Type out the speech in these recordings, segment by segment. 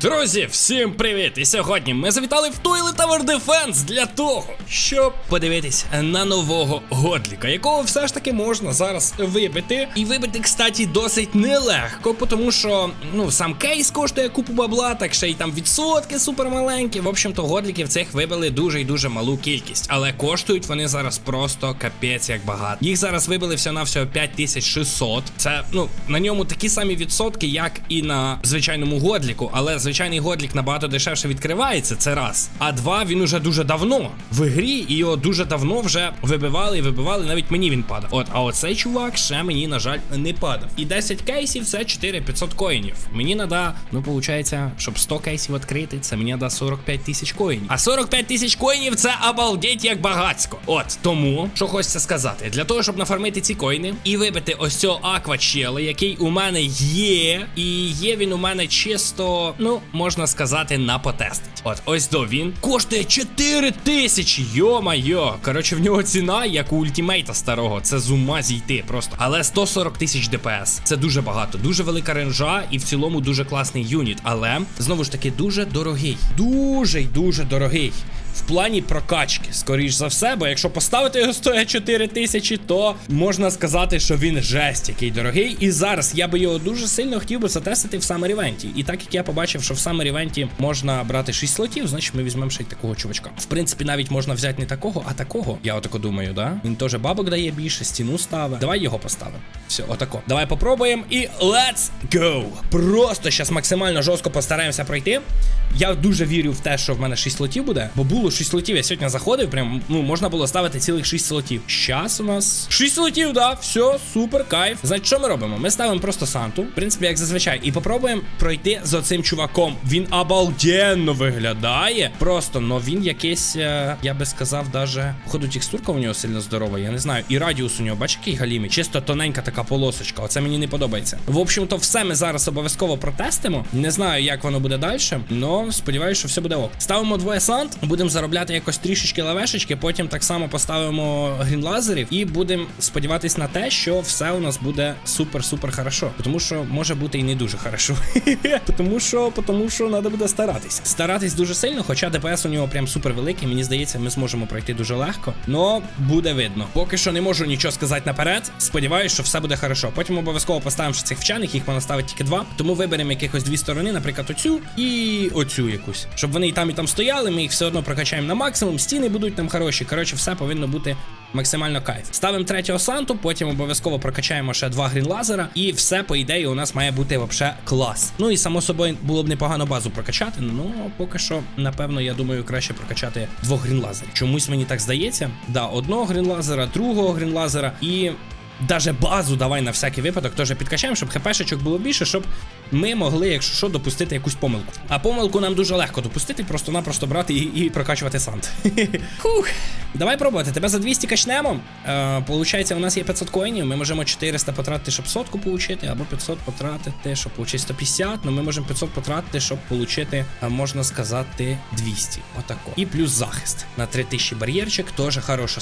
Друзі, всім привіт! І сьогодні ми завітали в Toilet Tower Defense для того, щоб подивитись на нового годліка, якого все ж таки можна зараз вибити. І вибити, кстати, досить нелегко, тому що ну сам кейс коштує купу бабла, так ще й там відсотки супермаленькі. В общем-то, годліків цих вибили дуже і дуже малу кількість, але коштують вони зараз просто капець як багато. Їх зараз вибили всього на всього 5600. Це ну на ньому такі самі відсотки, як і на звичайному годліку, але звичайний годлік набагато дешевше відкривається. Це раз. А два він уже дуже давно в грі, і його дуже давно вже вибивали і вибивали. Навіть мені він падав. От, а оцей чувак ще мені, на жаль, не падав. І 10 кейсів це 4500 коїнів. Мені нада, ну виходить, щоб 100 кейсів відкрити, це мені нада 45 тисяч коїнів. А 45 тисяч коїнів це обалдеть як багацько. От тому, що хочеться сказати, для того, щоб нафармити ці коїни і вибити ось цього аквачела, який у мене є, і є він у мене чисто, ну можна сказати, на потестить. От ось до він коштує 4 тисячі. Йо-майо. Коротше, в нього ціна, як у ультімейта старого. Це з ума зійти просто. Але 140 тисяч ДПС. Це дуже багато, дуже велика ренжа, і в цілому дуже класний юніт. Але знову ж таки дуже дорогий. Дуже й дуже дорогий. В плані прокачки, скоріш за все, бо якщо поставити його стоїть 4 тисячі, то можна сказати, що він жесть який дорогий. І зараз я би його дуже сильно хотів би затестити в Summer Event. І так як я побачив, що в Summer Event можна брати 6 слотів, значить ми візьмемо ще й такого чувачка. В принципі, навіть можна взяти не такого, а такого. Я отако думаю, да? Він теж бабок дає більше, стіну ставить. Давай його поставимо. Все, отако. Давай попробуємо і let's go! Просто зараз максимально жорстко постараємося пройти. Я дуже вірю в те, що в мене 6 слотів буде, бо було 6 слотів. Я сьогодні заходив, прям ну можна було ставити цілих 6 слотів. Щас у нас 6 слотів, да, все, супер, кайф. Значить, що ми робимо? Ми ставимо просто Санту, в принципі, як зазвичай, і попробуємо пройти з оцим чуваком. Він обалденно виглядає. Просто, но він якийсь, е, я би сказав, даже походу текстурка у нього сильно здорова. Я не знаю. І радіус у нього, бачиш, який галімий. Чисто тоненька така полосочка. Оце мені не подобається. В общем-то, все ми зараз обов'язково протестимо. Не знаю, як воно буде далі, але сподіваюся, що все буде ок. Ставимо двоє сант, будемо заробляти якось трішечки лавешечки. Потім так само поставимо грінлазерів і будемо сподіватись на те, що все у нас буде супер-супер хорошо. Тому що може бути і не дуже хорошо. Тому що, тому що треба буде старатись. Старатись дуже сильно, хоча ДПС у нього прям супер великий. Мені здається, ми зможемо пройти дуже легко. Но буде видно. Поки що не можу нічого сказати наперед. Сподіваюсь, що все буде хорошо. Потім обов'язково поставимо ще цих вчених, їх можна ставити тільки два. Тому виберемо якихось дві сторони, наприклад, оцю і оцю якусь. Щоб вони і там, і там стояли. Ми їх все одно прокачаємо на максимум. Стіни будуть там хороші. Коротше, все повинно бути максимально кайф. Ставимо третього санту, потім обов'язково прокачаємо ще два грінлазера, і все, по ідеї, у нас має бути вообще клас. Ну і само собою було б непогано базу прокачати. Ну поки що, напевно, я думаю, краще прокачати двох грінлазерів. Чомусь мені так здається. Да, одного грінлазера, другого грінлазера і. Даже базу давай на всякий випадок теж підкачаємо, щоб хпшечок було більше, щоб ми могли, якщо що, допустити якусь помилку. А помилку нам дуже легко допустити, просто-напросто брати і, і прокачувати сант. Хух. Давай пробувати. Тебе за 200 качнемо. Е, Получається, у нас є 500 коїнів. Ми можемо 400 потратити, щоб сотку получити, або 500 потратити, щоб получити 150. Ну ми можемо 500 потратити, щоб получити, е, можна сказати, 200. Отако. І плюс захист. На 3000 бар'єрчик. Теж хороша,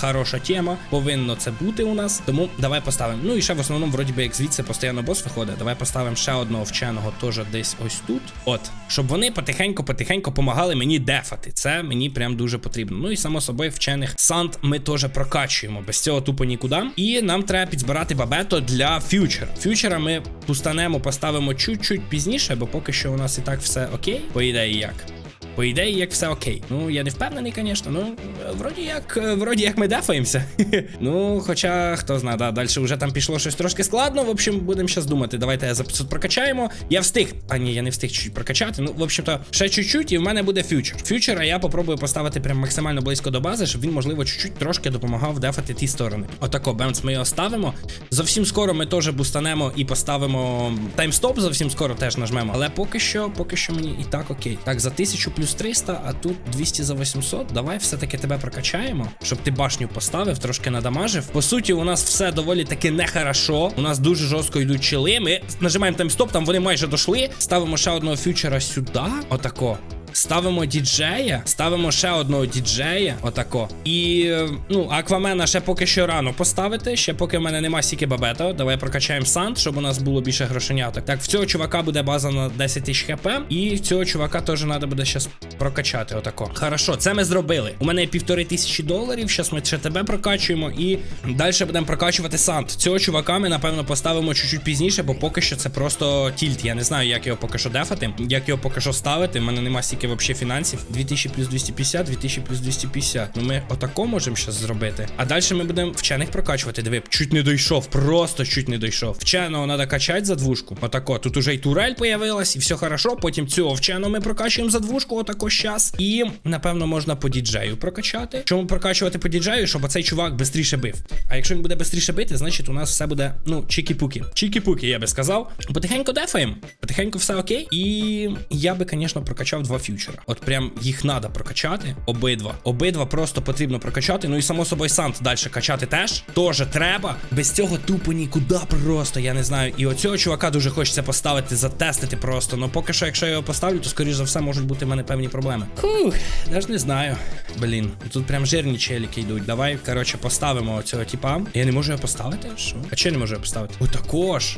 хороша тема. Повинно це бути у нас. Тому давай поставимо. Ну і ще в основному, вроді би, як звідси постійно бос виходить. Давай поставимо ще одного вченого теж десь ось тут. От. Щоб вони потихеньку-потихеньку помагали мені дефати. Це мені прям дуже потрібно. Ну і само собою вчених сант ми теж прокачуємо. Без цього тупо нікуди. І нам треба підзбирати бабето для фьючера. Фьючера ми пустанемо, поставимо чуть-чуть пізніше, бо поки що у нас і так все окей. По ідеї як. По ідеї, як все окей. Ну, я не впевнений, звісно. Ну, вроді як, е, вроді як ми дефаємося. ну, хоча, хто знає, да, далі вже там пішло щось трошки складно. В общем, будемо зараз думати. Давайте я 500 прокачаємо. Я встиг. А ні, я не встиг чуть прокачати. Ну, в общем-то, ще чуть-чуть, і в мене буде фьючер. Фьючера я попробую поставити прям максимально близько до бази, щоб він, можливо, чуть-чуть трошки допомагав дефати ті сторони. Отако, бемц, ми його ставимо. Зовсім скоро ми теж бустанемо і поставимо таймстоп. Зовсім скоро теж нажмемо. Але поки що, поки що мені і так окей. Так, за 1000 плюс 300, а тут 200 за 800. Давай все-таки тебе прокачаємо, щоб ти башню поставив, трошки надамажив. По суті, у нас все доволі таки нехорошо. У нас дуже жорстко йдуть чили. Ми нажимаємо таймстоп, там вони майже дошли. Ставимо ще одного фьючера сюди. Отако. Ставимо діджея, ставимо ще одного діджея, отако. І ну, аквамена ще поки що рано поставити. Ще поки в мене нема стільки бабета. Давай прокачаємо санд, щоб у нас було більше грошеняток. Так, в цього чувака буде база на 10 тисяч хп. І цього чувака теж треба буде щас прокачати. Отако. Хорошо, це ми зробили. У мене півтори тисячі доларів. Щас ми ще тебе прокачуємо і далі будемо прокачувати санд. Цього чувака ми, напевно, поставимо чуть-чуть пізніше, бо поки що це просто тільт. Я не знаю, як його поки що дефати, як його поки що ставити. У мене нема стільки взагалі фінансів. 2000 плюс 250, 2000 плюс 250. Ну ми отако можемо щас зробити. А далі ми будемо вчених прокачувати. Диви, чуть не дійшов, просто чуть не дійшов. Вченого треба качати за двушку. Отако. Тут уже і турель появилась, і все хорошо. Потім цього вченого ми прокачуємо за двушку, отако щас. І напевно можна по діджею прокачати. Чому прокачувати по діджею, щоб оцей чувак швидше бив. А якщо він буде швидше бити, значить у нас все буде, ну, чікі-пуки. Чікі-пуки, я би сказав. Потихеньку дефаємо. Потихеньку все окей. І я би, звісно, прокачав два фьючера. От прям їх треба прокачати. Обидва. Обидва просто потрібно прокачати. Ну і само собою сам далі качати теж. Тоже треба. Без цього тупо нікуди просто. Я не знаю. І оцього чувака дуже хочеться поставити, затестити просто. Ну поки що, якщо я його поставлю, то скоріш за все можуть бути в мене певні проблеми. Фух, навіть не знаю. Блін, тут прям жирні челіки йдуть. Давай, коротше, поставимо цього типа. Я не можу його поставити? Що? А чого не можу його поставити? Отакож.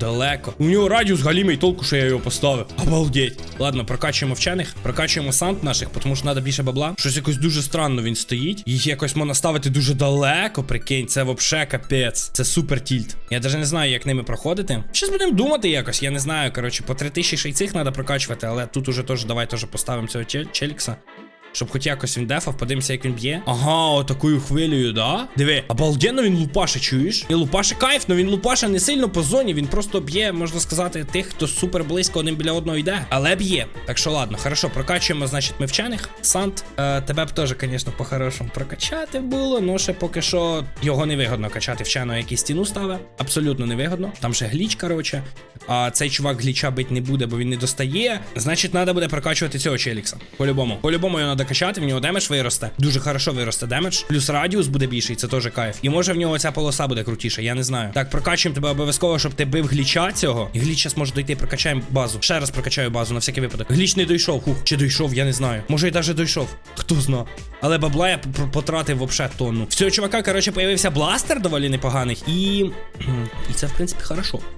Далеко. У нього радіус галімий толку, що я його поставив. Обалдеть. Ладно, прокачуємо вчених, прокачуємо сант наших, тому що треба більше бабла. Щось якось дуже странно він стоїть. Їх якось можна ставити дуже далеко. Прикинь, це вообще капець. Це супер тільт. Я навіть не знаю, як ними проходити. Щас будемо думати якось. Я не знаю. Коротше, по 3000 ще й цих треба прокачувати, але тут уже теж давай теж поставимо цього чел- челікса. Щоб хоч якось він дефав, подивимося, як він б'є. Ага, отакою хвилею, да? Диви, обалденно він лупаше, чуєш? І лупаше кайф, но він лупаше не сильно по зоні, він просто б'є, можна сказати, тих, хто супер близько один біля одного йде. Але б'є. Так що ладно, хорошо, прокачуємо, значить, ми вчених. Сант, е, тебе б теж, звісно, по-хорошому прокачати було, ну ще поки що його не вигодно качати вченого, який стіну ставить. Абсолютно не вигодно. Там ще гліч, коротше. А цей чувак гліча бить не буде, бо він не достає. Значить, треба буде прокачувати цього челікса. По-любому. По-любому його треба качати, в нього демедж виросте. Дуже хорошо виросте демедж. Плюс радіус буде більший, це теж кайф. І може в нього ця полоса буде крутіша, я не знаю. Так, прокачуємо тебе обов'язково, щоб ти бив гліча цього. І гліч зараз може дойти, прокачаємо базу. Ще раз прокачаю базу на всякий випадок. Гліч не дійшов. Хух, чи дійшов, я не знаю. Може і навіть дійшов. Хто зна. Але бабла я потратив вообще тонну. В цього чувака, коротше, появився бластер доволі непоганий. І. І це, в принципі, хорошо.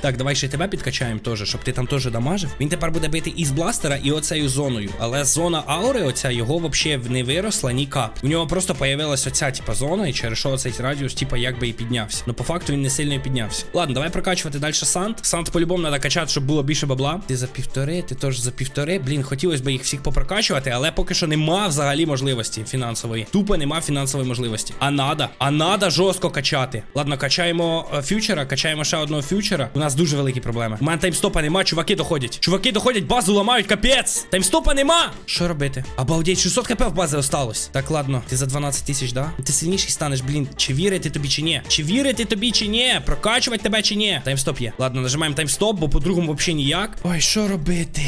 Так, давай ще тебе підкачаємо теж, щоб ти там теж дамажив. Він тепер буде бити із бластера і оцею зоною. Але зона аури, оця його взагалі не виросла ні кап. У нього просто появилась оця, типа, зона, і через що цей радіус, типа, якби і піднявся. Ну, по факту він не сильно і піднявся. Ладно, давай прокачувати далі сант. Сант по-любому треба качати, щоб було більше бабла. Ти за півтори, ти теж за півтори. Блін, хотілося б їх всіх попрокачувати, але поки що нема взагалі можливості фінансової. Тупо нема фінансової можливості. А надо, а надо жорстко качати. Ладно, качаємо е, фьючера, качаємо ще одного фьючера. У нас дуже великі проблеми. У мене таймстопа нема, чуваки доходять. Чуваки доходять, базу ламають, капець. Таймстопа нема. Що робити? Обалдеть, 600 хп в базі осталось. Так, ладно, ти за 12 тисяч, да? Ти сильніший станеш, блін. Чи вірити тобі, чи ні? Чи вірити тобі, чи ні? Прокачувати тебе, чи ні? Таймстоп є. Ладно, нажимаємо таймстоп, бо по-другому взагалі ніяк. Ой, що робити?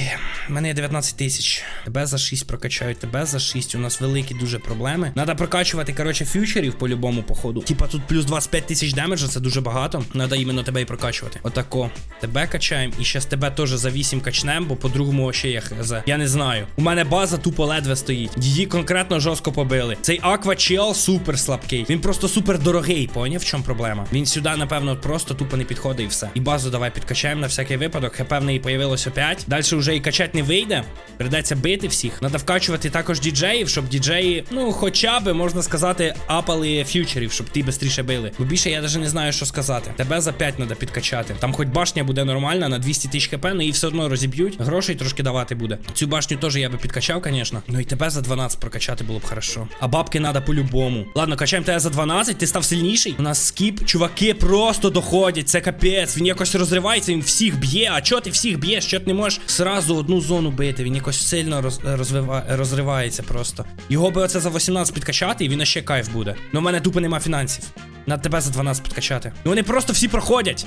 У мене є 19 тисяч. Тебе за 6 прокачають, тебе за 6. У нас великі дуже проблеми. Надо прокачувати, коротше, фьючерів по-любому, походу. Типа тут плюс 25 тисяч демеджа, це дуже багато. Надо іменно тебе і прокачувати. Отако. Тебе качаємо. І щас тебе теж за 8 качнем, бо по-другому ще є хз. Я не знаю. У мене база тупо ледве стоїть. Її конкретно жорстко побили. Цей аквачел супер слабкий. Він просто супер дорогий. Поняв, в чому проблема? Він сюди, напевно, просто тупо не підходить і все. І базу давай підкачаємо на всякий випадок. ХП в неї появилось опять. Далі вже і качати не вийде. Придеться бити всіх. Надо вкачувати також діджеїв, щоб діджеї, ну, хоча би, можна сказати, апали фьючерів, щоб ті швидше били. Бо більше я навіть не знаю, що сказати. Тебе за 5 треба підкачати. Там хоч башня буде нормальна на 200 тисяч хп, ну і все одно розіб'ють. Грошей трошки давати буде. Цю башню теж я би підкачав, звісно. Ну і тебе за 12 прокачати було б хорошо. А бабки треба по-любому. Ладно, качаємо тебе за 12, ти став сильніший. У нас скіп, чуваки просто доходять. Це капець. Він якось розривається, він всіх б'є. А чого ти всіх б'єш? Що ти не можеш сразу одну зону бити? Він якось сильно роз, розвива, розривається просто. Його би оце за 18 підкачати, і він ще кайф буде. Ну в мене тупо нема фінансів. На тебе за 12 підкачати. Ну вони просто всі проходять.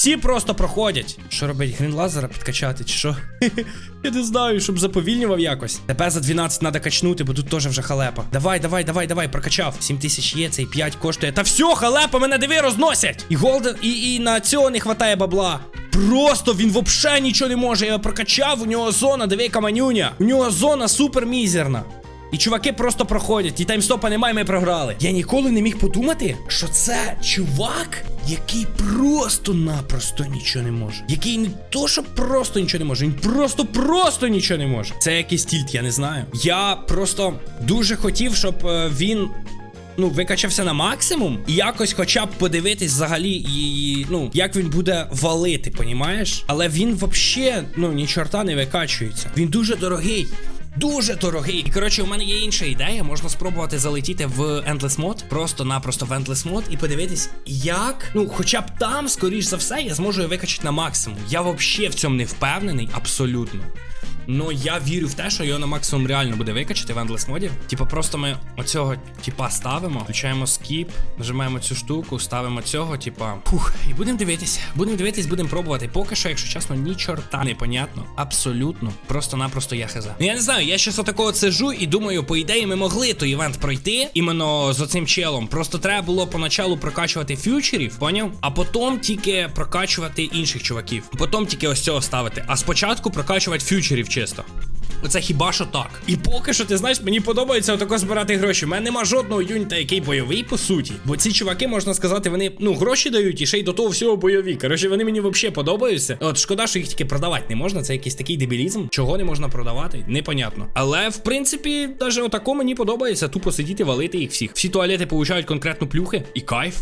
Всі просто проходять. Що робить грін лазера підкачати, чи що? Я не знаю, щоб заповільнював якось. Тебе за 12 треба качнути, бо тут теж вже халепа. Давай, давай, давай, давай, прокачав. 7 тисяч є, цей 5 коштує. Та все, халепа, мене диви розносять. І голден, і, і на цього не хватає бабла. Просто він вообще нічого не може. Я прокачав, у нього зона, диви, каманюня. У нього зона супер мізерна. І чуваки просто проходять, і таймстопа немає, ми програли. Я ніколи не міг подумати, що це чувак, який просто-напросто нічого не може. Який не то, що просто нічого не може, він просто-просто нічого не може. Це якийсь тільт, я не знаю. Я просто дуже хотів, щоб е, він. Ну, викачався на максимум і якось хоча б подивитись взагалі, і, ну, як він буде валити, понімаєш? Але він вообще, ну, ні чорта не викачується. Він дуже дорогий. Дуже дорогий. І коротше, у мене є інша ідея. Можна спробувати залетіти в Endless Mode, просто-напросто в Endless Mode і подивитись, як, ну, хоча б там, скоріш за все, я зможу його викачати на максимум. Я взагалі в цьому не впевнений, абсолютно. Ну я вірю в те, що його на максимум реально буде викачати в Endless моді. Типа, просто ми оцього типа ставимо, включаємо скіп, нажимаємо цю штуку, ставимо цього, типа, пух, і будемо дивитись. Будемо дивитись, будемо пробувати. Поки що, якщо чесно, ні чорта непонятно. Абсолютно. Просто-напросто я хз. Ну я не знаю, я щас отакого сижу і думаю, по ідеї, ми могли той івент пройти іменно з оцим челом. Просто треба було поначалу прокачувати фьючерів, поняв? А потім тільки прокачувати інших чуваків. Потім тільки ось цього ставити. А спочатку прокачувати фьючерів чисто. Оце хіба що так. І поки що, ти знаєш, мені подобається отако збирати гроші. У мене нема жодного юніта, який бойовий, по суті. Бо ці чуваки, можна сказати, вони ну гроші дають і ще й до того всього бойові. Коротше, вони мені взагалі подобаються. От шкода, що їх тільки продавати не можна. Це якийсь такий дебілізм. Чого не можна продавати? Непонятно. Але в принципі, навіть отако мені подобається тупо сидіти, валити їх всіх. Всі туалети получають конкретно плюхи і кайф.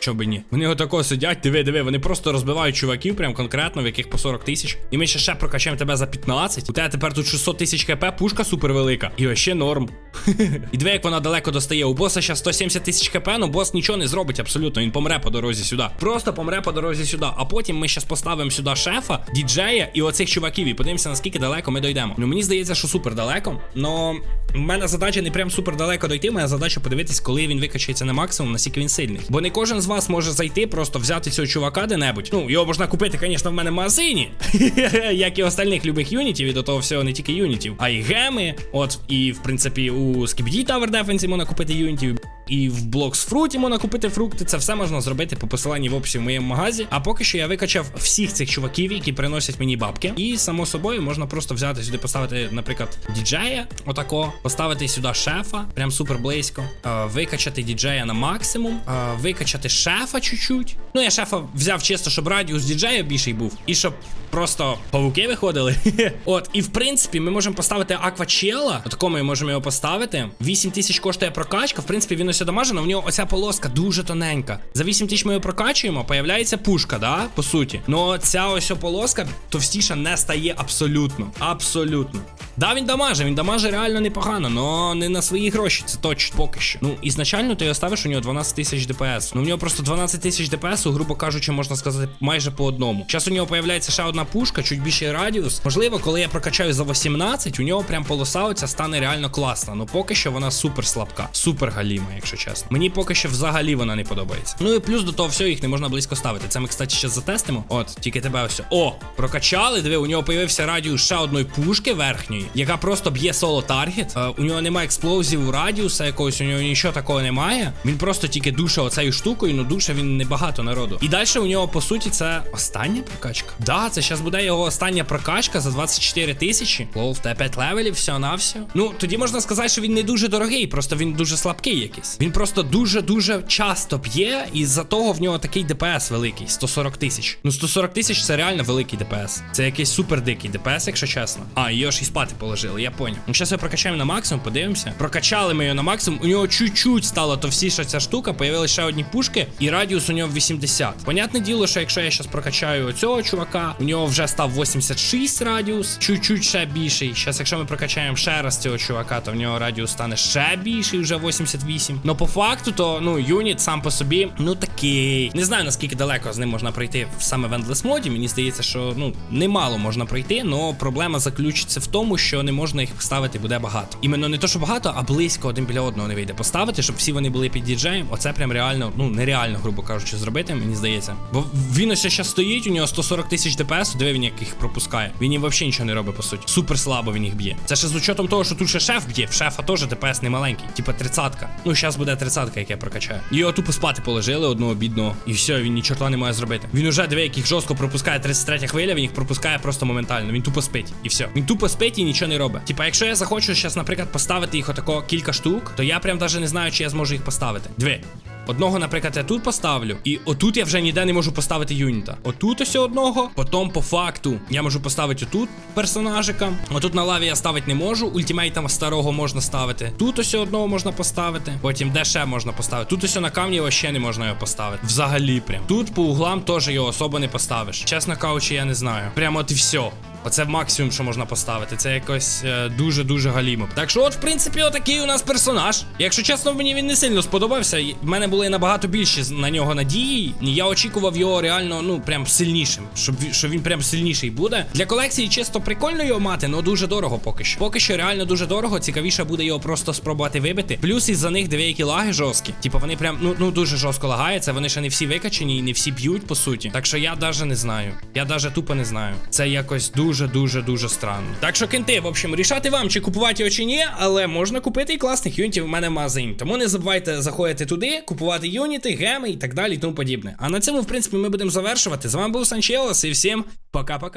Що би ні. Вони отако сидять, диви, диви, вони просто розбивають чуваків, прям конкретно, в яких по 40 тисяч. І ми ще ще прокачаємо тебе за 15. У тебе тепер тут 600 тисяч хп, пушка супервелика. І ще норм. І диви, як вона далеко достає. У боса ще 170 тисяч хп, ну бос нічого не зробить абсолютно. Він помре по дорозі сюди. Просто помре по дорозі сюди. А потім ми ще поставимо сюди шефа, діджея і оцих чуваків. І подивимося, наскільки далеко ми дойдемо. Ну мені здається, що супер далеко. Но в мене задача не прям супер далеко дойти. Моя задача подивитись, коли він викачається на максимум, наскільки він сильний. Бо не кожен з вас може зайти, просто взяти цього чувака де-небудь. Ну, його можна купити, звісно, в мене в магазині. Як і остальних любих юнітів, і до того всього не тільки юнітів, а й геми. От, і в принципі, у Skibidi Tower Defense можна купити юнітів. І в Fruit можна купити фрукти. Це все можна зробити по посиланні в описі в моєму магазі. А поки що я викачав всіх цих чуваків, які приносять мені бабки. І само собою можна просто взяти сюди, поставити, наприклад, діджея, отако, поставити сюди шефа, прям супер близько. Е, викачати діджея на максимум, е, викачати шефа чуть-чуть. Ну, я шефа взяв чисто, щоб радіус діджея більший був, і щоб просто павуки виходили. От, і в принципі, ми можемо поставити аквачела. Отако ми можемо його поставити. 8 тисяч коштує прокачка. В принципі, він ось дамажено. В нього оця полоска дуже тоненька. За 8 тисяч ми його прокачуємо, появляється пушка, да, по суті. Но ця ось полоска товстіша не стає абсолютно. Абсолютно. Да, він дамаже, він дамаже реально непогано, но не на свої гроші, це точно поки що. Ну, ізначально ти його ставиш, у нього 12 тисяч ДПС. Ну, в нього просто 12 тисяч ДПС, грубо кажучи, можна сказати, майже по одному. Зараз у нього появляється ще одна пушка, чуть більший радіус. Можливо, коли я прокачаю за 18, у нього прям полоса оця стане реально класна. Ну поки що вона супер слабка, супер галіма, якщо чесно. Мені поки що взагалі вона не подобається. Ну і плюс до того всього їх не можна близько ставити. Це ми, кстати, ще затестимо. От, тільки тебе ось. О, прокачали. Диви, у нього появився радіус ще одної пушки верхньої, яка просто б'є соло таргет. Е, у нього немає експлозів радіуса якогось, у нього нічого такого немає. Він просто тільки душе оцею штукою, ну душе він небагато народу. І далі у нього, по суті, це остання прокачка. Да, це зараз буде його остання прокачка за 24 тисячі. Лол, в тебе 5 левелів, все на все. Ну, тоді можна сказати, що він не дуже дорогий, просто він дуже слабкий якийсь. Він просто дуже-дуже часто п'є, і з-за того в нього такий ДПС великий 140 тисяч. Ну, 140 тисяч це реально великий ДПС. Це якийсь супер дикий ДПС, якщо чесно. А, його ж і спати положили, я поняв. Ну, зараз його прокачаємо на максимум, подивимося. Прокачали ми його на максимум. У нього чуть-чуть стало товстіша ця штука, появилися ще одні пушки, і радіус у нього 80. Понятне діло, що якщо я зараз прокачаю цього чувака, у нього вже став 86 радіус, чуть-чуть ще більший. Зараз, якщо ми прокачаємо ще раз цього чувака, то в нього радіус стане ще більший, вже 88. Но по факту, то ну юніт сам по собі, ну такий. Не знаю наскільки далеко з ним можна пройти саме в Endless моді. Мені здається, що ну немало можна пройти, але проблема заключиться в тому, що не можна їх ставити буде багато. Іменно не то, що багато, а близько один біля одного не вийде поставити, щоб всі вони були під діджеєм. Оце прям реально, ну нереально, грубо кажучи, зробити, мені здається. Бо він ось ще стоїть, у нього 140 тисяч ДПС, диви він їх пропускає. Він їм взагалі нічого не робить, по суті. Супер слабо він їх б'є. Це ще з учетом того, що тут ще шеф б'є. В шефа теж ДПС не маленький, типа тридцатка. Ну, зараз буде тридцатка, як я прокачаю. Його тупо спати положили одного бідного. І все, він ні чорта не має зробити. Він уже диви, яких жорстко пропускає 33 хвиля, він їх пропускає просто моментально. Він тупо спить. І все. Він тупо спить і нічого не робить. Типа, якщо я захочу зараз, наприклад, поставити їх отако кілька штук, то я прям навіть не знаю, чи я зможу їх поставити. Диви. Одного, наприклад, я тут поставлю, і отут я вже ніде не можу поставити юніта. Отут ось одного, потім по факту я можу поставити отут персонажика. Отут на лаві я ставити не можу. Ультимейтом старого можна ставити. Тут ось одного можна поставити. Потім де ще можна поставити. Тут ось на камні вообще не можна його поставити. Взагалі прям. Тут по углам теж його особо не поставиш. Чесно кажучи, я не знаю. Прямо от і все. Оце максимум, що можна поставити. Це якось е, дуже-дуже галімо. Так що, от, в принципі, отакий у нас персонаж. Якщо чесно, мені він не сильно сподобався. В мене були набагато більші на нього надії. Я очікував його реально, ну, прям сильнішим. Щоб, що він прям сильніший буде. Для колекції чисто прикольно його мати, але дуже дорого поки що. Поки що реально дуже дорого. Цікавіше буде його просто спробувати вибити. Плюс із-за них деякі лаги жорсткі. Типу вони прям ну, ну дуже жорстко лагаються. Вони ще не всі викачені і не всі б'ють, по суті. Так що я даже не знаю. Я даже тупо не знаю. Це якось дуже, дуже, дуже странно. Так що кенти, в общем, рішати вам, чи купувати його чи ні, але можна купити і класних юнітів в мене в магазині. Тому не забувайте заходити туди, купувати юніти, геми і так далі, і тому подібне. А на цьому, в принципі, ми будемо завершувати. З вами був Санчелос і всім пока-пока.